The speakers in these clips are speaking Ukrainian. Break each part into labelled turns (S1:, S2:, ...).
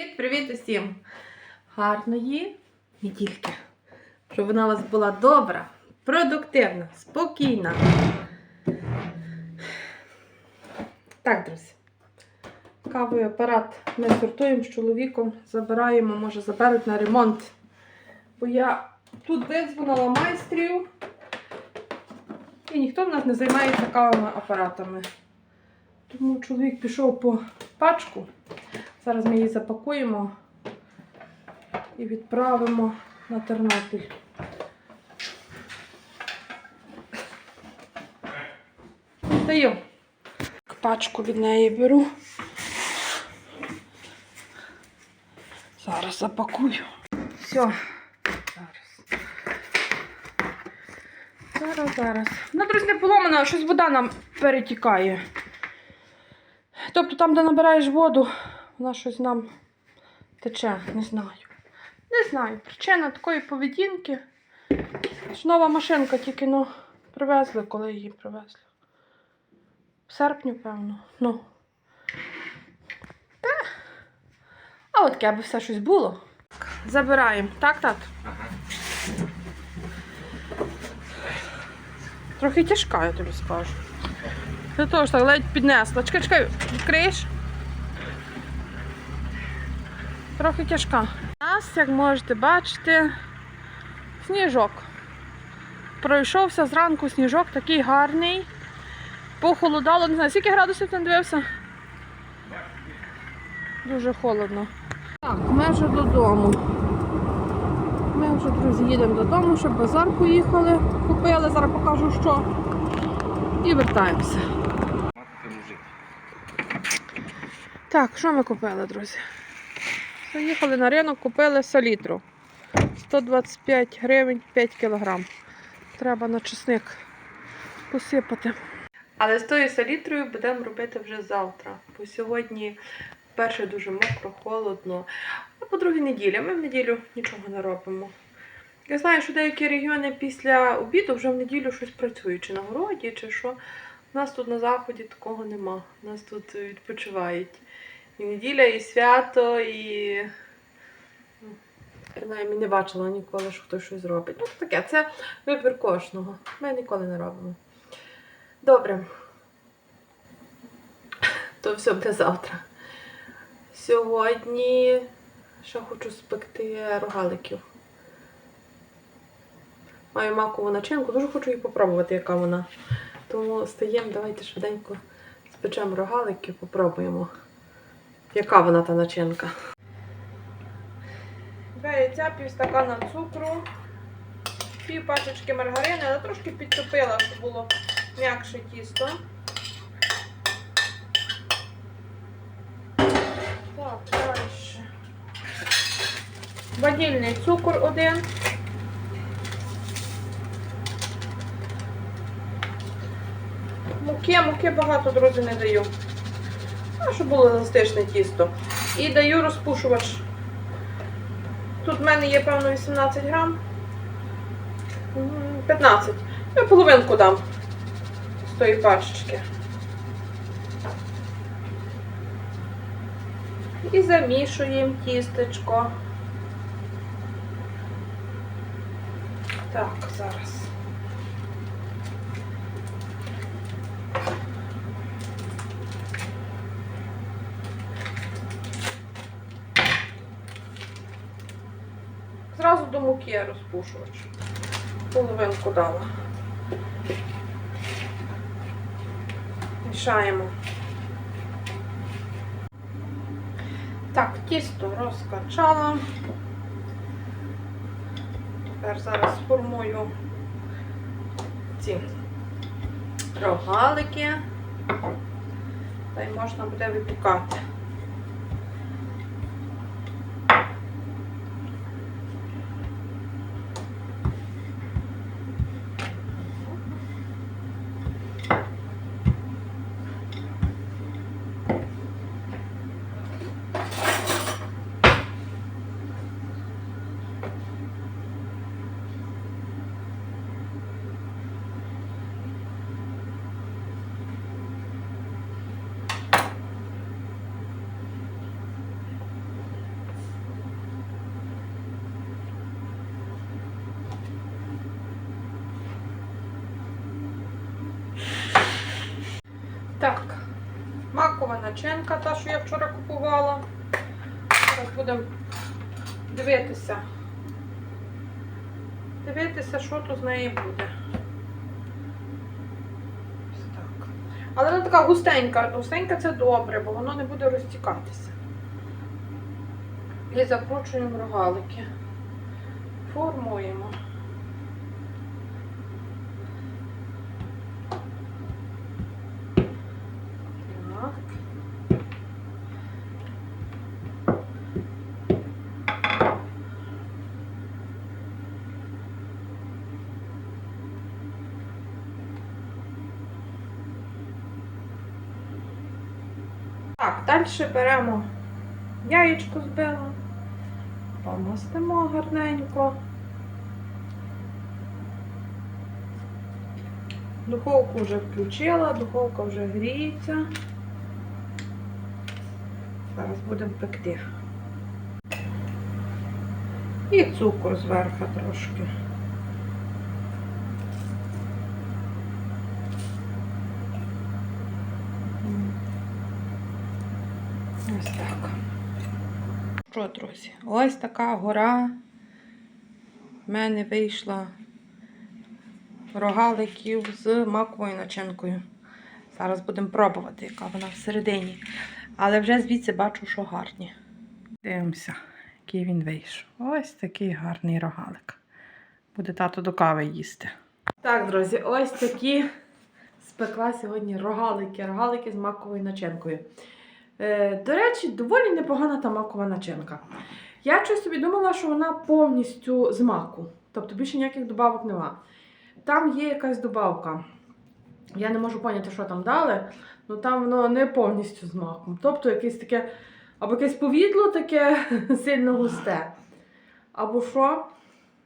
S1: Привіт, привіт усім! Гарної недільки. Щоб вона у вас була добра, продуктивна, спокійна. Так, друзі. Кавовий апарат ми сортуємо з чоловіком, забираємо, може заберуть на ремонт. Бо я тут визвонила майстрів, і ніхто в нас не займається кавовими апаратами. Тому чоловік пішов по пачку. Зараз ми її запакуємо і відправимо на Тернопіль. Даю. Пачку від неї беру. Зараз запакую. Все. Зараз. Зараз, зараз. Ну, друзі, не поломана, щось вода нам перетікає. Тобто там, де набираєш воду, вона щось нам тече, не знаю. Не знаю. Причина такої поведінки. Ж Нова машинка тільки ну, привезли, коли її привезли. В серпні, певно. Ну. Та. А от таке, аби все щось було. Забираємо. Так, так? Трохи тяжка, я тобі скажу. Це теж так ледь піднесла. Чекай, чекай, відкриєш? Трохи тяжка. У нас, як можете бачити, сніжок. Пройшовся зранку сніжок, такий гарний. Похолодало, не знаю, скільки градусів не дивився? Дуже холодно. Так, ми вже додому. Ми вже, друзі, їдемо додому, щоб базар поїхали. Купили, зараз покажу що. І вертаємося. Так, що ми купили, друзі? Заїхали на ринок, купили салітру. 125 гривень 5 кілограм. Треба на чесник посипати. Але з тою салітрою будемо робити вже завтра. Бо сьогодні, перше, дуже мокро, холодно. А по-друге, неділя. Ми в неділю нічого не робимо. Я знаю, що деякі регіони після обіду вже в неділю щось працюють, чи на городі, чи що. У нас тут на заході такого нема. У нас тут відпочивають. І неділя, і свято, і. навіть не бачила ніколи, що хтось щось робить. Ну, таке, це вибір кожного. Ми ніколи не робимо. Добре. То все буде завтра. Сьогодні ще хочу спекти рогаликів. Маю макову начинку, дуже хочу її попробувати, яка вона. Тому стаємо, давайте швиденько спечемо рогалики, попробуємо, яка вона та начинка. Два яйця, пів стакана цукру, пів пачечки маргарини, але трошки підтопила, щоб було м'якше тісто. Так, далі. Ванільний цукор один. Муки, муки багато, друзі, не даю. Щоб було еластичне тісто. І даю розпушувач. Тут в мене є, певно, 18 грам. 15. Я половинку дам з тої пачечки. І замішуємо тістечко. Так, зараз. Зразу до муки розпушувач. Половинку дала. Мішаємо. Так, тісто розкачала. Тепер зараз сформую ці рогалики. Та й можна буде випікати. Макова начинка, та, що я вчора купувала. Зараз будемо дивитися. Дивитися, що тут з неї буде. Ось так. Але вона така густенька. Густенька це добре, бо воно не буде розтікатися. І закручуємо рогалики. Формуємо. Так. Так, далі беремо яєчко збила, помастимо гарненько. Духовку вже включила, духовка вже гріється. Зараз будемо пекти. І цукор зверху трошки. Ось так. Що, друзі? Ось така гора. В мене вийшла рогаликів з маковою начинкою. Зараз будемо пробувати, яка вона всередині. Але вже звідси бачу, що гарні. Дивимося, який він вийшов. Ось такий гарний рогалик. Буде тато до кави їсти. Так, друзі, ось такі спекла сьогодні рогалики. Рогалики з маковою начинкою. Е, до речі, доволі непогана та макова начинка. Я щось собі думала, що вона повністю з маку. Тобто більше ніяких добавок нема. Там є якась добавка. Я не можу поняти, що там дали, але там воно не повністю з маком. Тобто якесь таке, або якесь повідло таке сильно густе. Або що,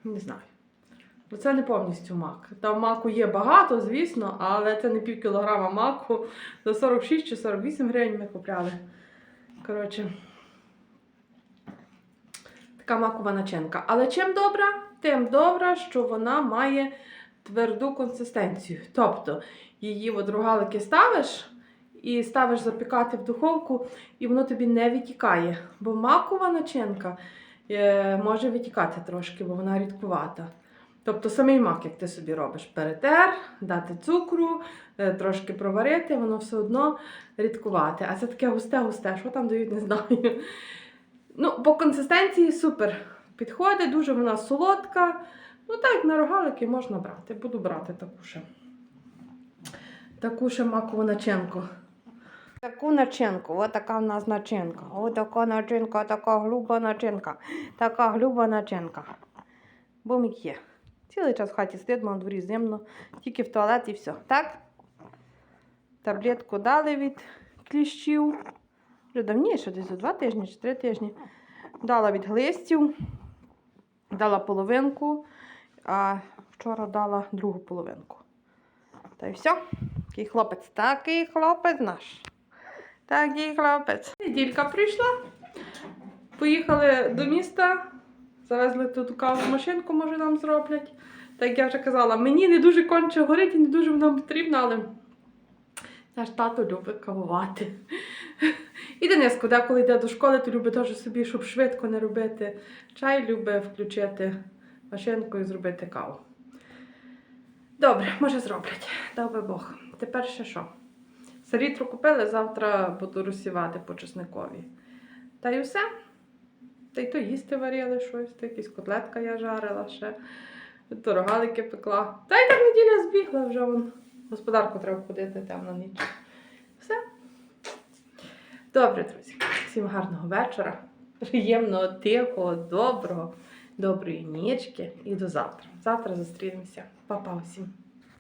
S1: не знаю. Бо це не повністю мак. Там маку є багато, звісно, але це не пів кілограма маку. За 46 чи 48 гривень ми купляли. Коротше, така макова начинка. Але чим добра? Тим добра, що вона має тверду консистенцію. Тобто її от рогалики ставиш і ставиш запікати в духовку, і воно тобі не витікає. Бо макова начинка е, може витікати трошки, бо вона рідкувата. Тобто самий мак, як ти собі робиш, перетер, дати цукру, е, трошки проварити, воно все одно рідкувати. А це таке густе-густе, що там дають, не знаю. Ну, по консистенції супер. Підходить, дуже вона солодка. Ну так, на рогалики можна брати. Буду брати таку ще. Таку ще макову начинку. Таку начинку, ось така в нас начинка. Ось така начинка, така глуба начинка. Така глуба начинка. Бумік є. Цілий час в хаті сидить, на дворі зимно, тільки в туалет і все. Так? Таблетку дали від кліщів. Вже давніше, десь за два тижні чи три тижні. Дала від глистів, дала половинку, а вчора дала другу половинку. Та й все. Такий хлопець, такий хлопець наш. Такий хлопець. Неділька прийшла. Поїхали до міста, завезли тут каву машинку, може нам зроблять. Так як я вже казала, мені не дуже конче горить і не дуже вона потрібна, але наш тато любить кавувати. І Дениско, деколи йде до школи, то любить теж собі, щоб швидко не робити чай, любить включити машинку і зробити каву. Добре, може зроблять. Дав Бог. Тепер ще що? Селітру купили, завтра буду розсівати по чесникові. Та й все. Та й то їсти варили щось, то якісь котлетка я жарила ще, то рогалики пекла. Та й так неділя збігла вже вон. Господарку треба ходити темно ніч. Все. Добре, друзі. Всім гарного вечора. Приємного, тихого, доброго, доброї нічки і до завтра. Завтра зустрінемося. Па-па усім.